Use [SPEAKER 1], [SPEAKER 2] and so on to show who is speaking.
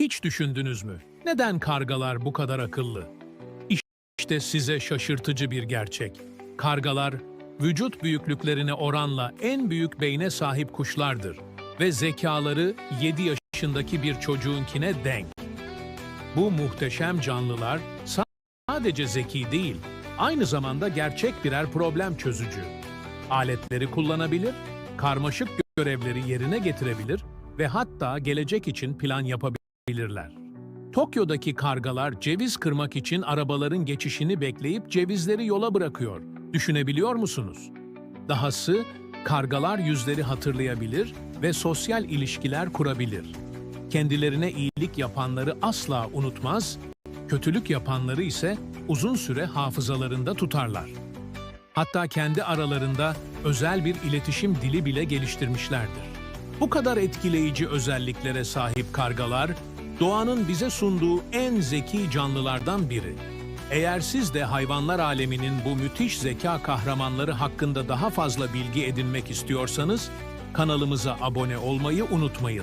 [SPEAKER 1] Hiç düşündünüz mü? Neden kargalar bu kadar akıllı? İşte size şaşırtıcı bir gerçek. Kargalar, vücut büyüklüklerine oranla en büyük beyne sahip kuşlardır ve zekaları 7 yaşındaki bir çocuğunkine denk. Bu muhteşem canlılar sadece zeki değil, aynı zamanda gerçek birer problem çözücü. Aletleri kullanabilir, karmaşık görevleri yerine getirebilir ve hatta gelecek için plan yapabilirler. Tokyo'daki kargalar ceviz kırmak için arabaların geçişini bekleyip cevizleri yola bırakıyor. Düşünebiliyor musunuz? Dahası kargalar yüzleri hatırlayabilir ve sosyal ilişkiler kurabilir. Kendilerine iyilik yapanları asla unutmaz, kötülük yapanları ise uzun süre hafızalarında tutarlar. Hatta kendi aralarında özel bir iletişim dili bile geliştirmişlerdir. Bu kadar etkileyici özelliklere sahip kargalar, doğanın bize sunduğu en zeki canlılardan biri. Eğer siz de hayvanlar aleminin bu müthiş zeka kahramanları hakkında daha fazla bilgi edinmek istiyorsanız, kanalımıza abone olmayı unutmayın.